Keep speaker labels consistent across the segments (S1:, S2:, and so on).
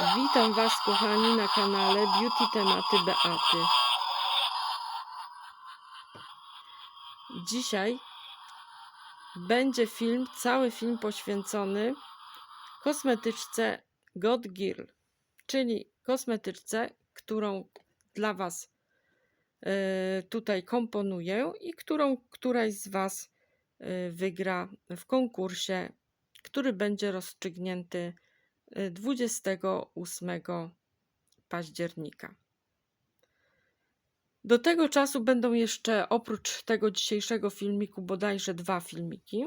S1: Witam Was, kochani, na kanale Beauty Tematy Beaty. Dzisiaj będzie film, cały film poświęcony kosmetyczce God Girl, czyli kosmetyczce, którą dla Was e, tutaj komponuję i którą któraś z Was e, wygra w konkursie, który będzie rozstrzygnięty 28 października. Do tego czasu będą jeszcze oprócz tego dzisiejszego filmiku bodajże dwa filmiki.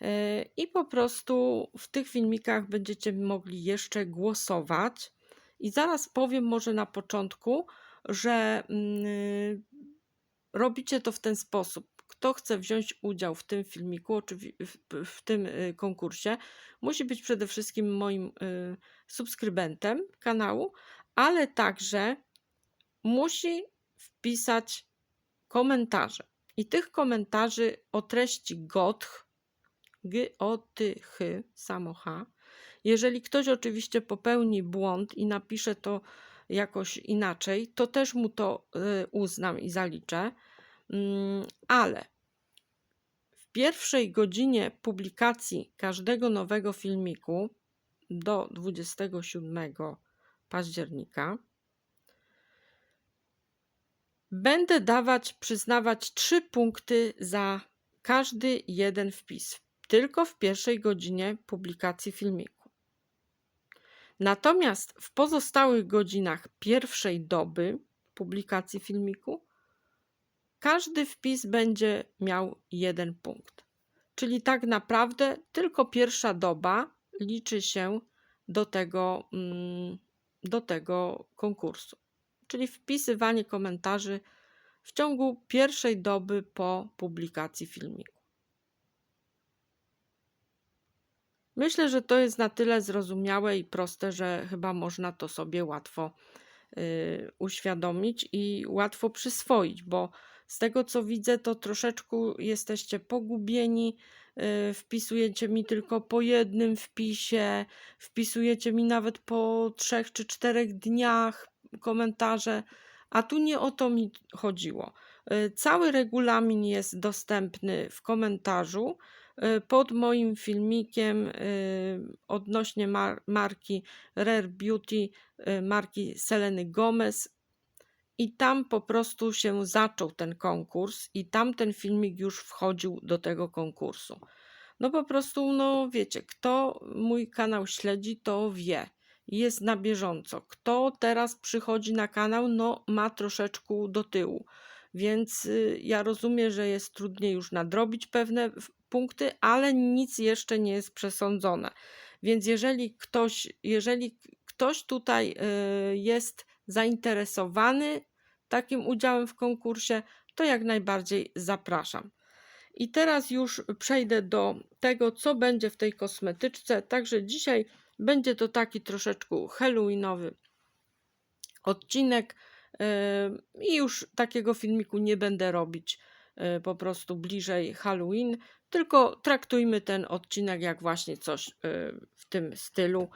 S1: E, I po prostu w tych filmikach będziecie mogli jeszcze głosować. I zaraz powiem może na początku, że mm, robicie to w ten sposób. Kto chce wziąć udział w tym filmiku, w, tym y, konkursie, musi być przede wszystkim moim y, subskrybentem kanału, ale także musi wpisać komentarze. I tych komentarzy o treści gotch, g o ty ch, samo h. Jeżeli ktoś oczywiście popełni błąd i napisze to jakoś inaczej, to też mu to y, uznam i zaliczę. Mm, Ale w pierwszej godzinie publikacji każdego nowego filmiku do 27 października będę dawać, przyznawać trzy punkty za każdy jeden wpis. Tylko w pierwszej godzinie publikacji filmiku. Natomiast w pozostałych godzinach pierwszej doby publikacji filmiku każdy wpis będzie miał jeden punkt. Czyli tak naprawdę tylko pierwsza doba liczy się do tego, mm, do tego konkursu. Czyli wpisywanie komentarzy w ciągu pierwszej doby po publikacji filmiku. Myślę, że to jest na tyle zrozumiałe i proste, że chyba można to sobie łatwo y, uświadomić i łatwo przyswoić, bo z tego co widzę, to troszeczkę jesteście pogubieni. y, Wpisujecie mi tylko po jednym wpisie, wpisujecie mi nawet po trzech czy czterech dniach komentarze, a tu nie o to mi chodziło. Y, Cały regulamin jest dostępny w komentarzu y, pod moim filmikiem odnośnie mar- marki Rare Beauty, marki Seleny Gomez. I tam po prostu się zaczął ten konkurs, i tam ten filmik już wchodził do tego konkursu. No po prostu, no wiecie, kto mój kanał śledzi, to wie. Jest na bieżąco. Kto teraz przychodzi na kanał, no ma troszeczkę do tyłu. Więc y, ja rozumiem, że jest trudniej już nadrobić pewne punkty, ale nic jeszcze nie jest przesądzone. Więc jeżeli ktoś, jeżeli ktoś tutaj y, jest zainteresowany takim udziałem w konkursie, to jak najbardziej zapraszam. I teraz już przejdę do tego, co będzie w tej kosmetyczce. Także dzisiaj będzie to taki troszeczkę halloweenowy odcinek. I już takiego filmiku nie będę robić yy, po prostu bliżej Halloween, tylko traktujmy ten odcinek jak właśnie coś yy, w tym stylu.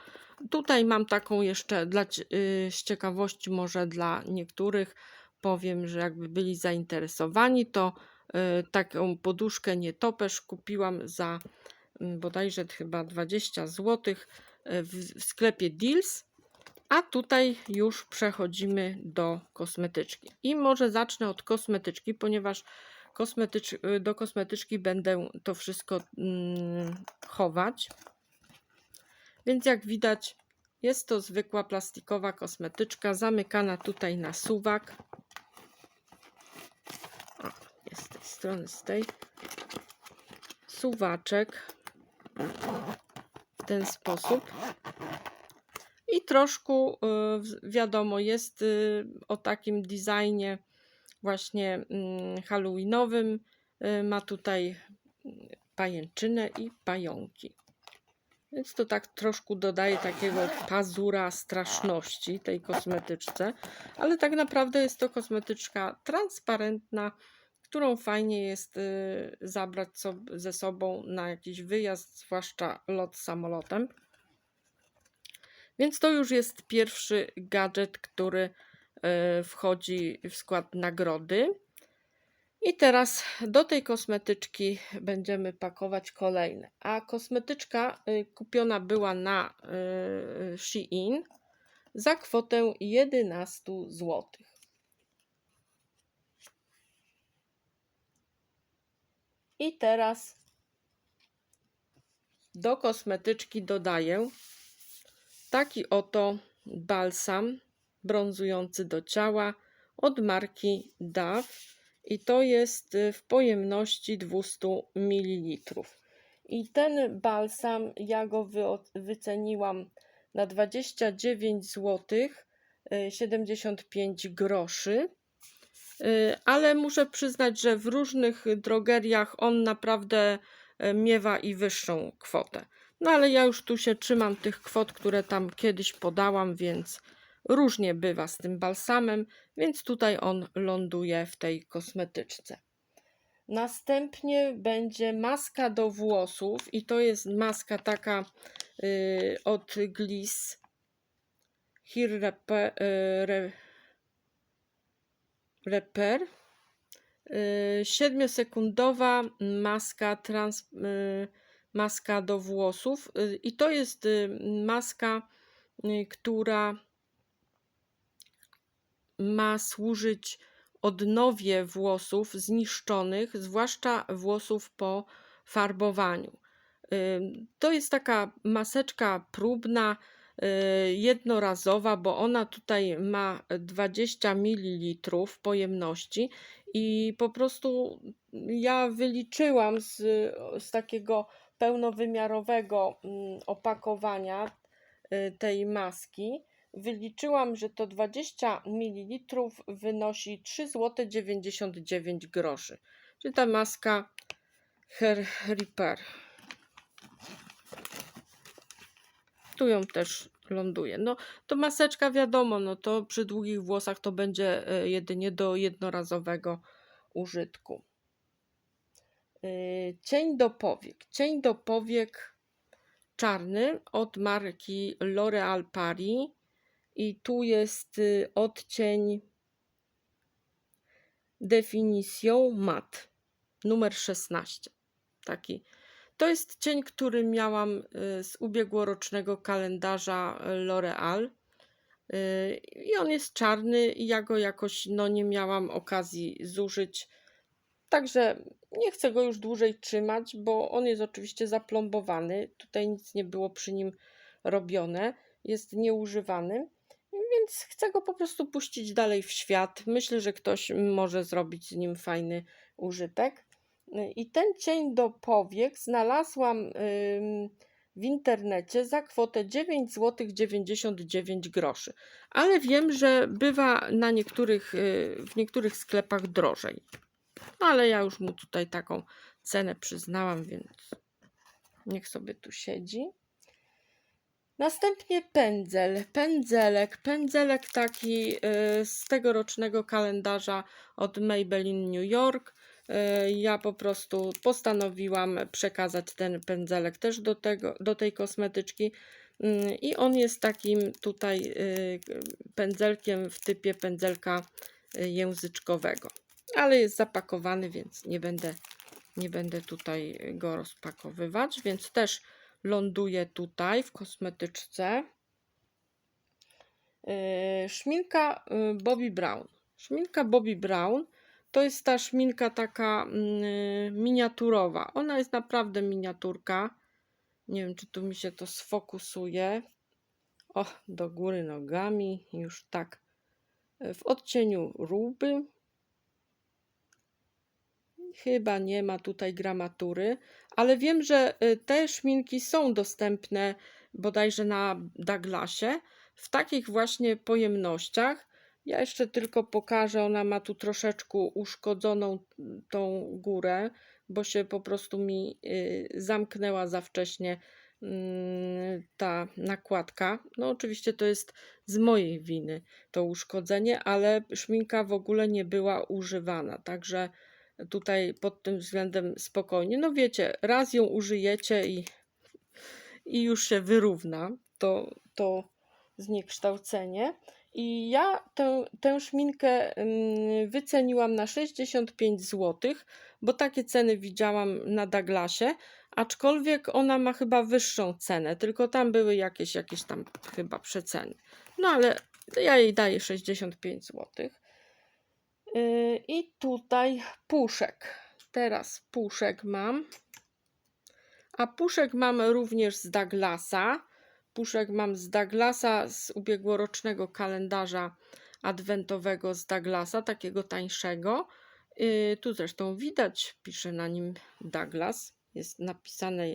S1: Tutaj mam taką jeszcze dla, yy, z ciekawości, może dla niektórych powiem, że jakby byli zainteresowani, to yy, taką poduszkę nietoperz kupiłam za mm, bodajże chyba 20 zł w sklepie Deals. A tutaj już przechodzimy do kosmetyczki. I może zacznę od kosmetyczki, ponieważ kosmetycz, y, do kosmetyczki będę to wszystko mm, chować. Więc jak widać, jest to zwykła plastikowa kosmetyczka, zamykana tutaj na suwak. O, jest z tej strony, z tej. Suwaczek w ten sposób. I troszkę, y, wiadomo, jest y, o takim designie właśnie mm, halloweenowym. Y, Ma tutaj mm, pajęczynę i pająki. Więc to tak troszkę dodaje takiego pazura straszności tej kosmetyczce, ale tak naprawdę jest to kosmetyczka transparentna, którą fajnie jest y, zabrać ze sobą na jakiś wyjazd, zwłaszcza lot samolotem. Więc to już jest pierwszy gadżet, który wchodzi w skład nagrody. I teraz do tej kosmetyczki będziemy pakować kolejne. A kosmetyczka y, kupiona była na y, Shein za kwotę 11 zł. I teraz do kosmetyczki dodaję taki oto balsam brązujący do ciała od marki Dove i to jest y, w pojemności 200 ml. I ten balsam ja go wy, wyceniłam na 29 zł 75 groszy. Y, Ale muszę przyznać, że w różnych drogeriach on naprawdę y, miewa i wyższą kwotę. No ale ja już tu się trzymam tych kwot, które tam kiedyś podałam, więc różnie bywa z tym balsamem, więc tutaj on ląduje w tej kosmetyczce. Następnie będzie maska do włosów i to jest maska taka y, od Gliss Hair Repair, y, Re, Repair. Y, maska, trans, y, maska do włosów i to jest maska, która ma służyć odnowie włosów zniszczonych, zwłaszcza włosów po farbowaniu. Ym, To jest taka maseczka próbna, y, jednorazowa, bo ona tutaj ma 20 ml pojemności i po prostu ja wyliczyłam z, z takiego pełnowymiarowego mm, opakowania y, tej maski, wyliczyłam, że to 20 ml wynosi 3,99 zł. Czyli ta maska Hair Repair. Tu ją też ląduje. No to maseczka wiadomo, no to przy długich włosach to będzie e, jedynie do jednorazowego użytku. Yy, Cień do powiek. Cień do powiek czarny od marki L'Oréal Paris i tu jest y, odcień Definition Mat numer 16. Taki. To jest cień, który miałam y, z ubiegłorocznego kalendarza. Y, I on jest czarny i ja go jakoś no, nie miałam okazji zużyć. Także nie chcę go już dłużej trzymać, bo on jest oczywiście zaplombowany. Tutaj nic nie było przy nim robione. Jest nieużywany więc chcę go po prostu puścić dalej w świat. Myślę, że ktoś może zrobić z nim fajny użytek. I ten cień do powiek znalazłam w internecie za kwotę 9 zł 99 groszy. Ale wiem, że bywa na niektórych, y, w niektórych sklepach drożej. No ale ja już mu tutaj taką cenę przyznałam, więc niech sobie tu siedzi. Następnie pędzel, pędzelek, pędzelek taki y, z tegorocznego kalendarza od Maybelline New York. Y, Ja po prostu postanowiłam przekazać ten pędzelek też do, tego, do tej kosmetyczki. Y, I on jest takim tutaj pędzelkiem w typie pędzelka języczkowego. Ale jest zapakowany, więc nie będę, nie będę tutaj go rozpakowywać, więc też ląduje tutaj w kosmetyczce. Yy, Szminka yy, Bobbi Brown. Szminka Bobbi Brown to jest ta szminka taka yy, miniaturowa. Ona jest naprawdę miniaturka. Nie wiem, czy tu mi się to sfokusuje. O, do góry nogami. Już tak. W odcieniu ruby. Chyba nie ma tutaj gramatury, ale wiem, że y, te szminki są dostępne bodajże na Douglasie w takich właśnie pojemnościach. Ja jeszcze tylko pokażę, ona ma tu troszeczkę uszkodzoną tą górę, bo się po prostu mi y, zamknęła za wcześnie mm, ta nakładka. No oczywiście to jest z mojej winy to uszkodzenie, ale szminka w ogóle nie była używana, także tutaj pod tym względem spokojnie. No wiecie, raz ją użyjecie i, i już się wyrówna. To, to zniekształcenie. I ja tę, tę szminkę ym, wyceniłam na 65 zł, bo takie ceny widziałam na Douglasie, aczkolwiek ona ma chyba wyższą cenę, tylko tam były jakieś, jakieś tam chyba przeceny. No ale ja jej daję 65 zł. I tutaj puszek. Teraz puszek mam. A puszek mam również z Douglasa. Puszek mam z Douglasa z ubiegłorocznego kalendarza adwentowego z Douglasa, takiego tańszego. Yy, tu zresztą widać, pisze na nim Douglas. Jest napisane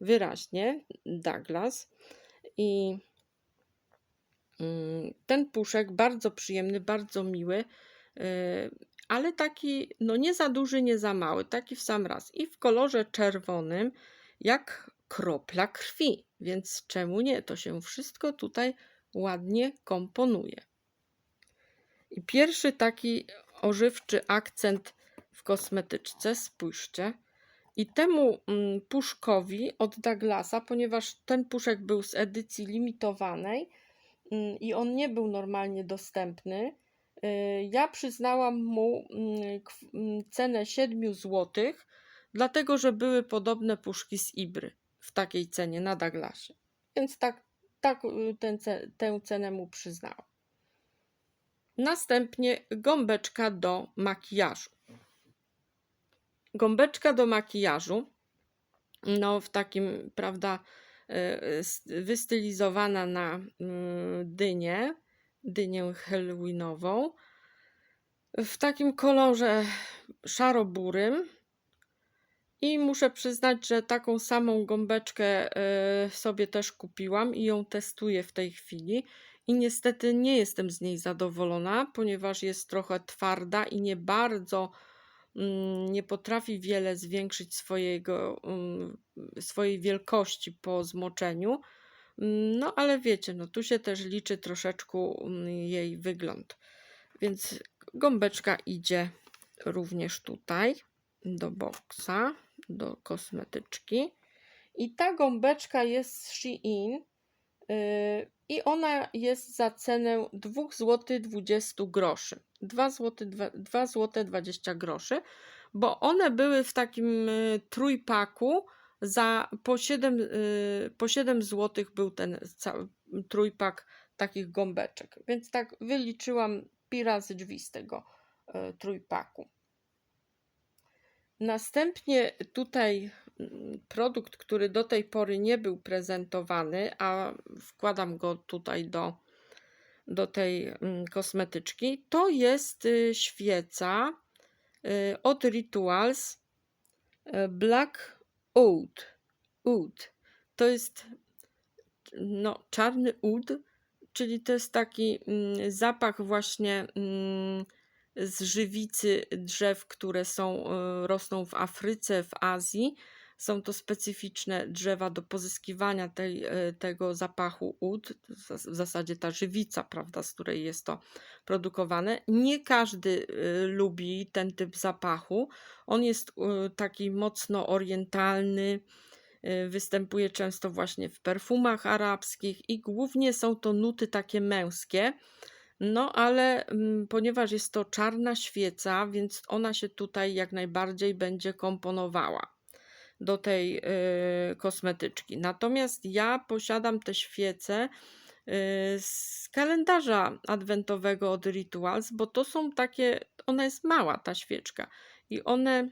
S1: wyraźnie Douglas. I mm, ten puszek bardzo przyjemny, bardzo miły, ale taki no nie za duży, nie za mały, taki w sam raz. I w kolorze czerwonym, jak kropla krwi, więc czemu nie? To się wszystko tutaj ładnie komponuje. I pierwszy taki ożywczy akcent w kosmetyczce, spójrzcie. I temu mm, puszkowi od Douglasa, ponieważ ten puszek był z edycji limitowanej mm, i on nie był normalnie dostępny, ja przyznałam mu mm, mm, cenę 7 zł, dlatego że były podobne puszki z Ibry w takiej cenie na Douglasie. Więc tak, tak y, ten, tę cenę mu przyznałam. Następnie gąbeczka do makijażu. Gąbeczka do makijażu, no w takim, prawda, y, wystylizowana na mm, dynię, dynię halloweenową, w takim kolorze szaro-burym. I muszę przyznać, że taką samą gąbeczkę y, sobie też kupiłam i ją testuję w tej chwili. I niestety nie jestem z niej zadowolona, ponieważ jest trochę twarda i nie bardzo mm, nie potrafi wiele zwiększyć swojego, mm, swojej wielkości po zmoczeniu. Mm, No ale wiecie, no tu się też liczy troszeczkę mm, jej wygląd. Więc gąbeczka idzie również tutaj do boksa, do kosmetyczki. I ta gąbeczka jest z Shein yy, i ona jest za cenę 2 zł 20 groszy. 2 zł, 2 zł 20 groszy, bo one były w takim y, trójpaku za po 7, y, po 7 zł był ten cały trójpak takich gąbeczek. Więc tak wyliczyłam pi razy drzwi z tego y, trójpaku. Następnie tutaj mm, produkt, który do tej pory nie był prezentowany, a wkładam go tutaj do, do tej mm, kosmetyczki, to jest y, świeca od Rituals Black Oud. Oud. To jest no, czarny oud, czyli to jest taki mm, zapach właśnie mm, z żywicy drzew, które są, y, rosną w Afryce, w Azji. Są to specyficzne drzewa do pozyskiwania tej, y, tego zapachu ud, w zasadzie ta żywica, prawda, z której jest to produkowane. Nie każdy y, lubi ten typ zapachu. On jest taki mocno orientalny, y, występuje często właśnie w perfumach arabskich i głównie są to nuty takie męskie. No, ale ponieważ jest to czarna świeca, więc ona się tutaj jak najbardziej będzie komponowała do tej y, kosmetyczki. Natomiast ja posiadam te świece y, z kalendarza adwentowego od Rituals, bo to są takie, ona jest mała ta świeczka i one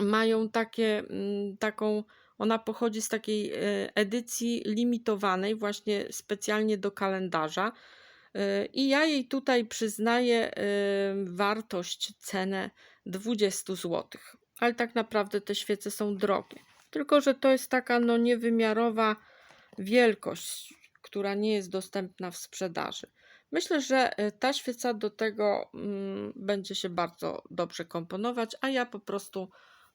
S1: mają takie, mm, taką, ona pochodzi z takiej y, edycji limitowanej, właśnie specjalnie do kalendarza. I ja jej tutaj przyznaję wartość, cenę 20 zł. Ale tak naprawdę te świece są drogie. Tylko, że to jest taka no niewymiarowa wielkość, która nie jest dostępna w sprzedaży. Myślę, że y, ta świeca do tego mm, będzie się bardzo dobrze komponować, a ja po prostu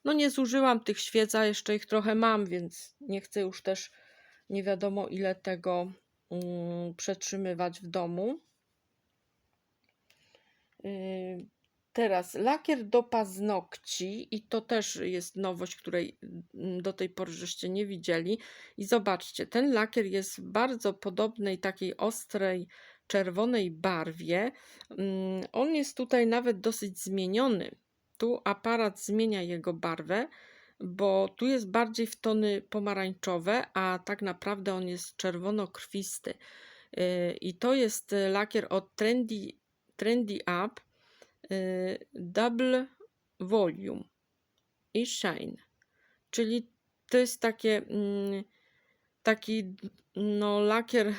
S1: no nie zużyłam tych świec, a jeszcze ich trochę mam, więc nie chcę już też nie wiadomo ile tego mm, przetrzymywać w domu. Yy, Teraz lakier do paznokci i to też jest nowość, której mm, do tej pory żeście nie widzieli. I zobaczcie, ten lakier jest bardzo podobnej takiej ostrej czerwonej barwie. Mm, On jest tutaj nawet dosyć zmieniony. Tu aparat zmienia jego barwę, bo tu jest bardziej w tony pomarańczowe, a tak naprawdę on jest czerwono-krwisty. Yy, I to jest y, lakier od Trendy, Trendy Up y, Double Volume i Shine. Czyli to jest takie mm, taki no, lakier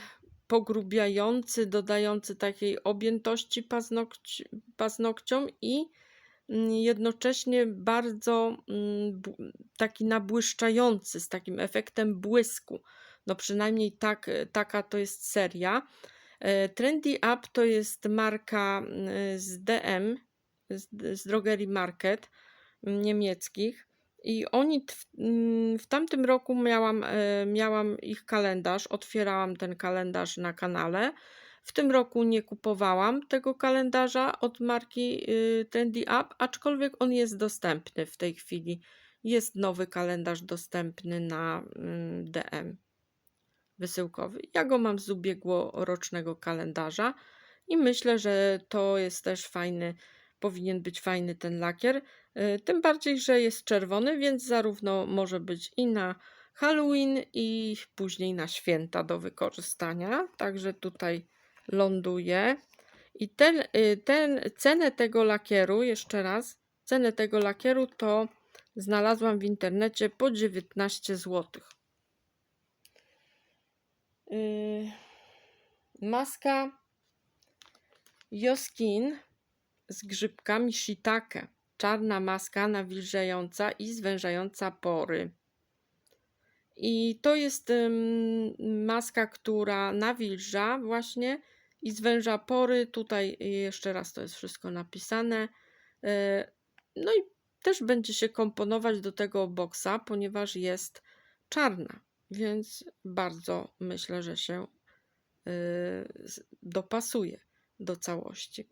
S1: pogrubiający, dodający takiej objętości paznokci, paznokciom i mm, jednocześnie bardzo mm, taki nabłyszczający, z takim efektem błysku. No przynajmniej tak, taka to jest seria. E, Trendy Up to jest marka mm, z DM, z, z Drogerii Market mm, niemieckich. I oni w, mm, w tamtym roku miałam, e, miałam ich kalendarz, otwierałam ten kalendarz na kanale. W tym roku nie kupowałam tego kalendarza od marki y, Trendy Up, aczkolwiek on jest dostępny w tej chwili. Jest nowy kalendarz dostępny na DM wysyłkowy. Ja go mam z ubiegłorocznego kalendarza i myślę, że to jest też fajny, powinien być fajny ten lakier. Y, Tym bardziej, że jest czerwony, więc zarówno może być i na Halloween, i później na święta do wykorzystania. Także tutaj ląduje. I ten, y, ten, cenę tego lakieru, jeszcze raz, cenę tego lakieru to znalazłam w internecie po 19 zł. Yy, maska Joskin z grzybkami shiitake. Czarna maska nawilżająca i zwężająca pory. I to jest maska, która nawilża właśnie i zwęża pory. Tutaj jeszcze raz to jest wszystko napisane. Yy, No i też będzie się komponować do tego boksa, ponieważ jest czarna, więc bardzo myślę, że się z- dopasuje do całości.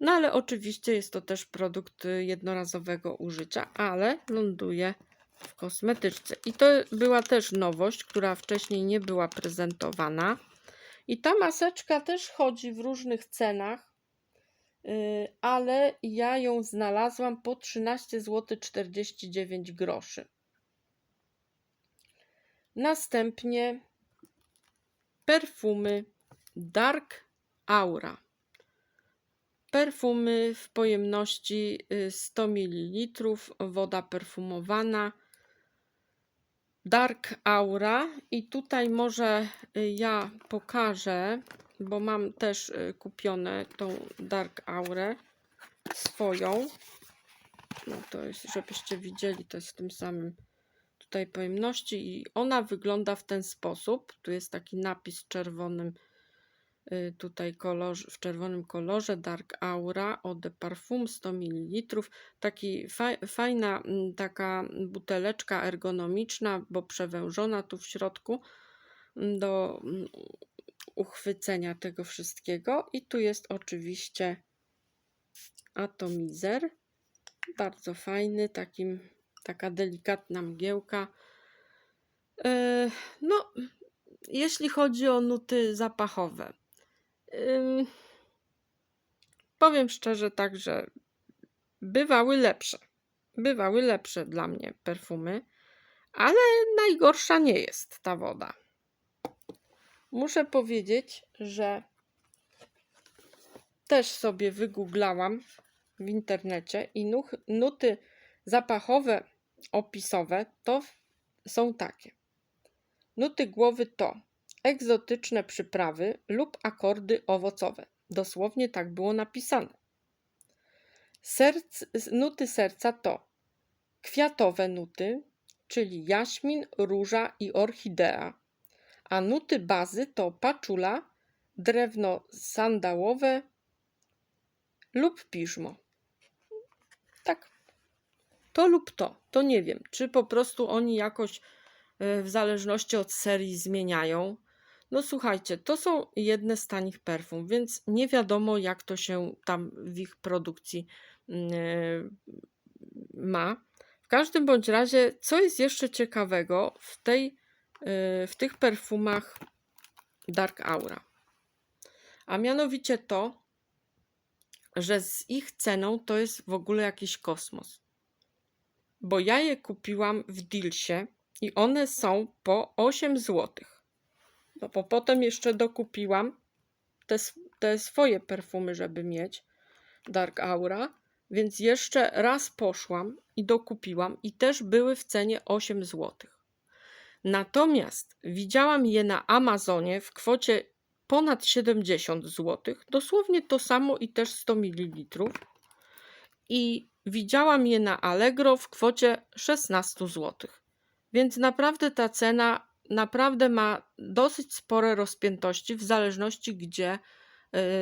S1: No ale oczywiście jest to też produkt y, jednorazowego użycia, ale ląduje w kosmetyczce. I to była też nowość, która wcześniej nie była prezentowana. I ta maseczka też chodzi w różnych cenach, y, ale ja ją znalazłam po 13 zł 49 groszy. Następnie perfumy Dark Aura. Perfumy w pojemności y, 100 ml, woda perfumowana. Dark Aura i tutaj może y, ja pokażę, bo mam też y, kupione tą Dark Aurę swoją. No to jest, żebyście widzieli, to jest w tym samym tutaj pojemności i ona wygląda w ten sposób. Tu jest taki napis czerwonym y, tutaj kolorze, w czerwonym kolorze Dark Aura de Parfum 100 ml. Taki fa fajna mm, taka buteleczka ergonomiczna, bo przewężona tu w środku mm, do mm, uchwycenia tego wszystkiego. I tu jest oczywiście atomizer. Bardzo fajny, takim, taka delikatna mgiełka. E, No, jeśli chodzi o nuty zapachowe, ym, powiem szczerze tak, że bywały lepsze. Bywały lepsze dla mnie perfumy, ale najgorsza nie jest ta woda. Muszę powiedzieć, że też sobie wygooglałam w internecie i nuty zapachowe opisowe to są takie. Nuty głowy to egzotyczne przyprawy lub akordy owocowe. Dosłownie tak było napisane. Serc, nuty serca to kwiatowe nuty, czyli jaśmin, róża i orchidea, a nuty bazy to paczula, drewno sandałowe lub piżmo. Tak. To lub to. To nie wiem, czy po prostu oni jakoś e, w zależności od serii zmieniają. No słuchajcie, to są jedne z tanich perfum, więc nie wiadomo jak to się tam w ich produkcji mm, ma. W każdym bądź razie, co jest jeszcze ciekawego w, tej, y, w tych perfumach Dark Aura? A mianowicie to, że z ich ceną to jest w ogóle jakiś kosmos. Bo ja je kupiłam w Dealsie i one są po 8 zł. No bo potem jeszcze dokupiłam te, te swoje perfumy, żeby mieć Dark Aura, więc jeszcze raz poszłam i dokupiłam i też były w cenie 8 zł. Natomiast widziałam je na Amazonie w kwocie ponad 70 zł, dosłownie to samo i też 100 ml. I widziałam je na Allegro w kwocie 16 zł. Więc naprawdę ta cena naprawdę ma dosyć spore rozpiętości w zależności gdzie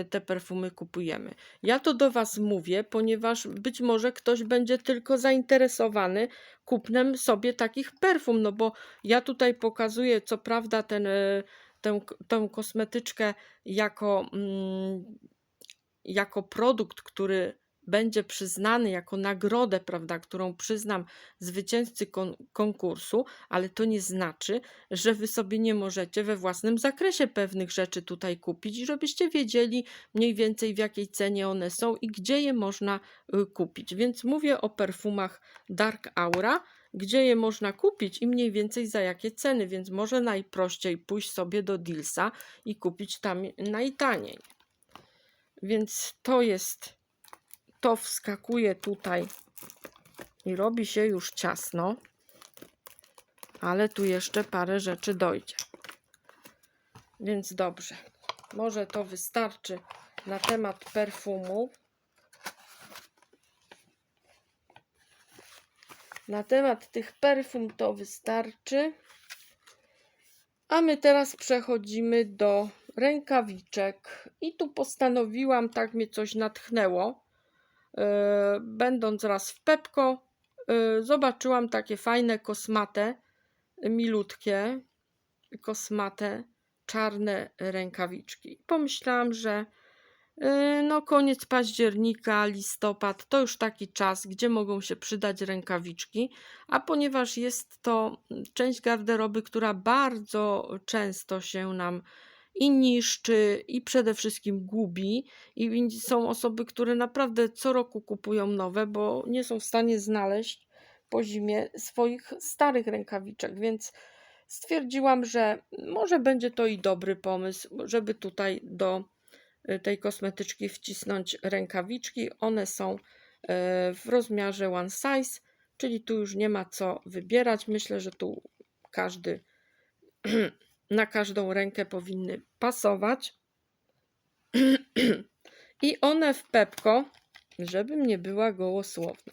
S1: y, te perfumy kupujemy. Ja to do Was mówię, ponieważ być może ktoś będzie tylko zainteresowany kupnem sobie takich perfum, no bo ja tutaj pokazuję co prawda ten, y, tę, tę kosmetyczkę jako, mm, jako produkt, który będzie przyznany jako nagrodę, prawda, którą przyznam zwycięzcy kon- konkursu, ale to nie znaczy, że wy sobie nie możecie we własnym zakresie pewnych rzeczy tutaj kupić, i żebyście wiedzieli mniej więcej w jakiej cenie one są i gdzie je można y, kupić. Więc mówię o perfumach Dark Aura, gdzie je można kupić i mniej więcej za jakie ceny, więc może najprościej pójść sobie do Dealsa i kupić tam najtaniej. Więc to jest to wskakuje tutaj i robi się już ciasno, ale tu jeszcze parę rzeczy dojdzie. Więc dobrze, może to wystarczy na temat perfumów. Na temat tych perfum to wystarczy. A my teraz przechodzimy do rękawiczek. I tu postanowiłam, tak mnie coś natchnęło, będąc raz w Pepko, e, zobaczyłam takie fajne kosmate, milutkie, kosmate, czarne rękawiczki. Pomyślałam, że e, no koniec października, listopad to już taki czas, gdzie mogą się przydać rękawiczki, a ponieważ jest to część garderoby, która bardzo często się nam i niszczy, i przede wszystkim gubi. I są osoby, które naprawdę co roku kupują nowe, bo nie są w stanie znaleźć po zimie swoich starych rękawiczek, więc stwierdziłam, że może będzie to i dobry pomysł, żeby tutaj do y, tej kosmetyczki wcisnąć rękawiczki. One są y, w rozmiarze one size, czyli tu już nie ma co wybierać. Myślę, że tu każdy na każdą rękę powinny pasować. I one w Pepko, żebym nie była gołosłowna,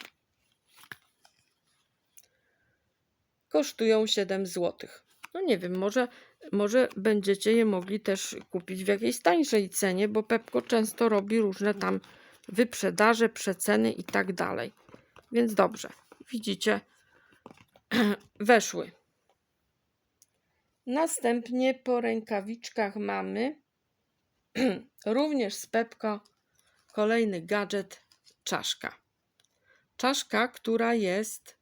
S1: kosztują 7 zł. No nie wiem, może, może będziecie je mogli też kupić w jakiejś tańszej cenie, bo Pepko często robi różne tam wyprzedaże, przeceny i tak dalej. Więc dobrze, widzicie, weszły. Następnie po rękawiczkach mamy również z Pepko kolejny gadżet czaszka. Czaszka, która jest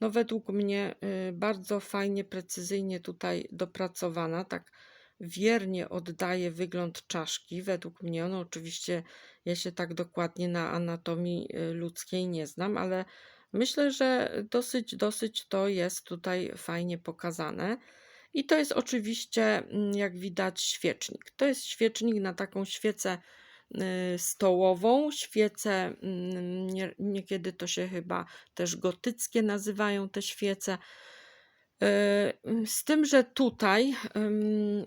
S1: no według mnie y, bardzo fajnie, precyzyjnie tutaj dopracowana, tak wiernie oddaje wygląd czaszki. Według mnie, no oczywiście ja się tak dokładnie na anatomii y, ludzkiej nie znam, ale myślę, że dosyć, dosyć to jest tutaj fajnie pokazane. I to jest oczywiście, mm, jak widać, świecznik. To jest świecznik na taką świecę y, stołową, świece, mm, nie, niekiedy to się chyba też gotyckie nazywają te świece. Y, z tym, że tutaj,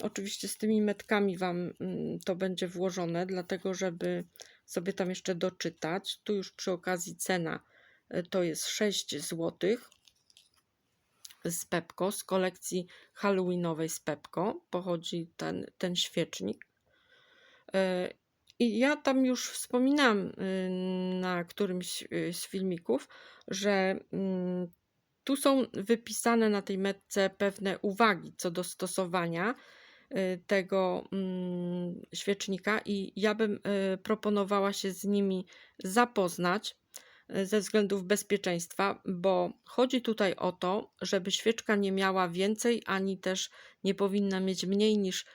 S1: oczywiście z tymi metkami Wam mm, to będzie włożone, dlatego żeby sobie tam jeszcze doczytać. Tu już przy okazji cena y, to jest 6 złotych z Pepko, z kolekcji halloweenowej z Pepko pochodzi ten, ten świecznik. E, I ja tam już wspominam y, na którymś y, z filmików, że mm, tu są wypisane na tej metce pewne uwagi co do stosowania y, tego mm, świecznika i ja bym proponowała się z nimi zapoznać ze względów bezpieczeństwa, bo chodzi tutaj o to, żeby świeczka nie miała więcej, ani też nie powinna mieć mniej niż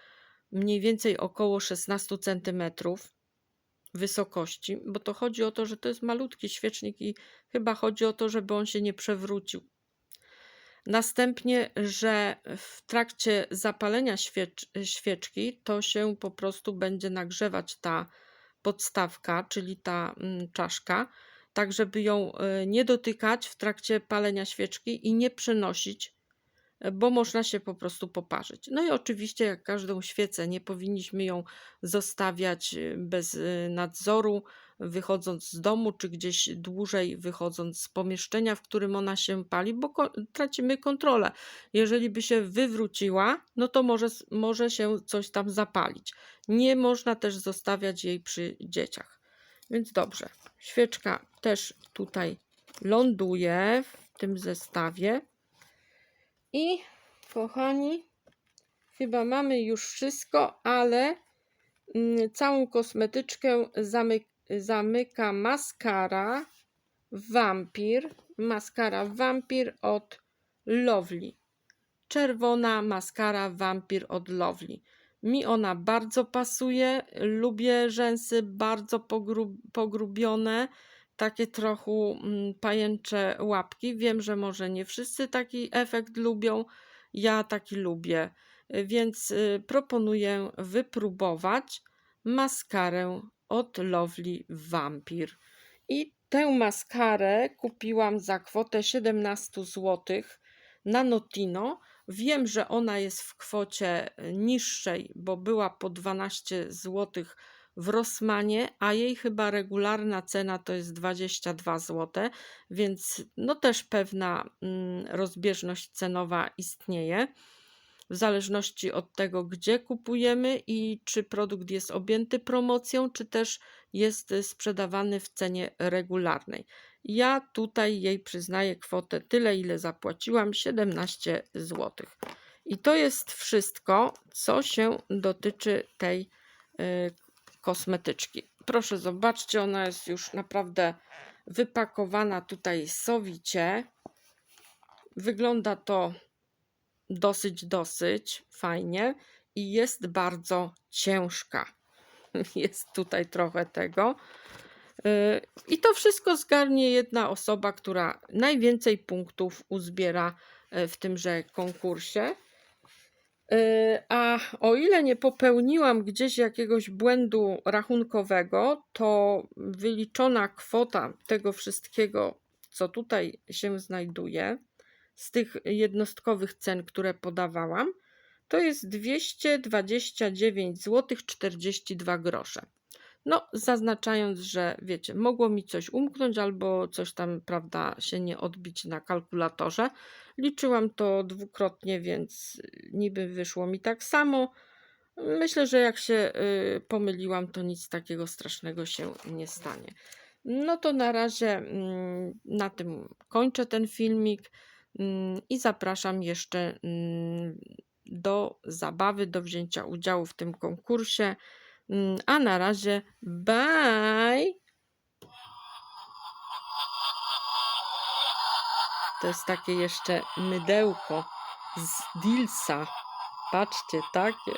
S1: mniej więcej około 16 cm wysokości, bo to chodzi o to, że to jest malutki świecznik i chyba chodzi o to, żeby on się nie przewrócił. Następnie, że w trakcie zapalenia świecz, świeczki to się po prostu będzie nagrzewać ta podstawka, czyli ta mm, czaszka, tak żeby ją y, nie dotykać w trakcie palenia świeczki i nie przenosić, y, bo można się po prostu poparzyć. No i oczywiście, jak każdą świecę, nie powinniśmy ją zostawiać y, bez nadzoru, wychodząc z domu, czy gdzieś dłużej wychodząc z pomieszczenia, w którym ona się pali, bo tracimy kontrolę. Jeżeli by się wywróciła, no to może, może się coś tam zapalić. Nie można też zostawiać jej przy dzieciach. Więc dobrze, świeczka też tutaj ląduje w tym zestawie. I kochani, chyba mamy już wszystko, ale mm, całą kosmetyczkę zamyk zamyka maskara Vampir. Maskara Vampir od Lovely. Czerwona maskara Vampir od Lovely. Mi ona bardzo pasuje. Lubię rzęsy bardzo pogrub pogrubione, takie trochę mm, pajęcze łapki. Wiem, że może nie wszyscy taki efekt lubią. Ja taki lubię, więc y, proponuję wypróbować maskarę od Lovely Vampir. I tę maskarę kupiłam za kwotę 17 zł na Notino. Wiem, że ona jest w kwocie niższej, bo była po 12 zł w Rossmanie, a jej chyba regularna cena to jest 22 zł, więc no też pewna mm, rozbieżność cenowa istnieje w zależności od tego, gdzie kupujemy i czy produkt jest objęty promocją, czy też jest y, sprzedawany w cenie regularnej. Ja tutaj jej przyznaję kwotę tyle, ile zapłaciłam 17 zł. I to jest wszystko, co się dotyczy tej y, kosmetyczki. Proszę zobaczcie, ona jest już naprawdę wypakowana tutaj sowicie. Wygląda to dosyć, dosyć fajnie i jest bardzo ciężka. Jest tutaj trochę tego. Yy, I to wszystko zgarnie jedna osoba, która najwięcej punktów uzbiera yy, w tymże konkursie. Yy, A o ile nie popełniłam gdzieś jakiegoś błędu rachunkowego, to wyliczona kwota tego wszystkiego, co tutaj się znajduje, z tych jednostkowych cen, które podawałam, to jest 229 zł 42 grosze. No, zaznaczając, że wiecie, mogło mi coś umknąć albo coś tam, prawda, się nie odbić na kalkulatorze. Liczyłam to dwukrotnie, więc niby wyszło mi tak samo. Myślę, że jak się y, pomyliłam, to nic takiego strasznego się nie stanie. No to na razie mm, na tym kończę ten filmik. Mm, I zapraszam jeszcze mm, do zabawy, do wzięcia udziału w tym konkursie. Mm, A na razie, bye! To jest takie jeszcze mydełko z Dilsa. Patrzcie, takie.